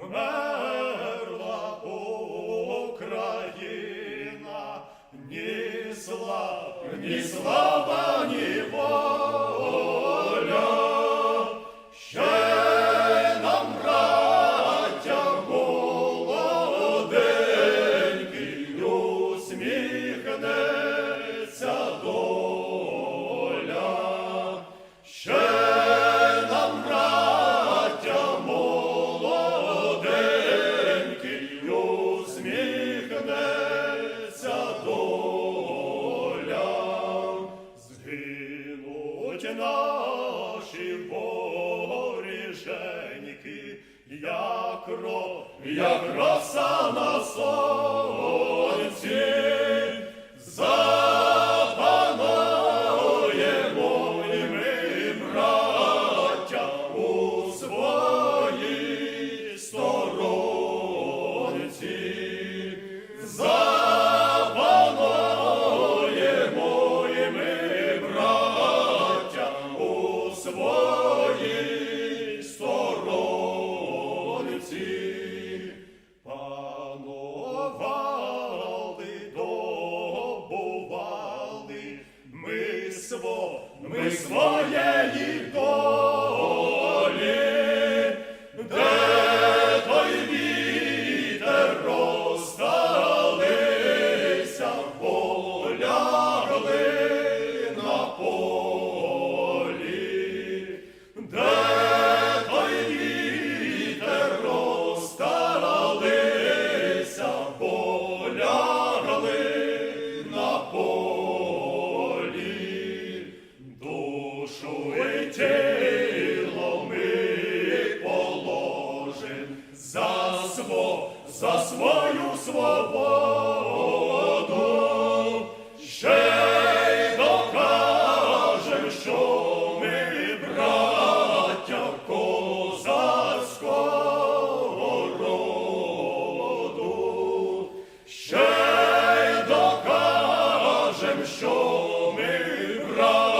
Вмерла Україна, ні слава, ні слава. наші воріженьки, як, ро, як роса на сонці. твоїй сторонці, панували, ми, сво, ми своєї. сво, за свою свободу, ще й докажем, що ми браття козацького роду. ще й докажем, що ми браття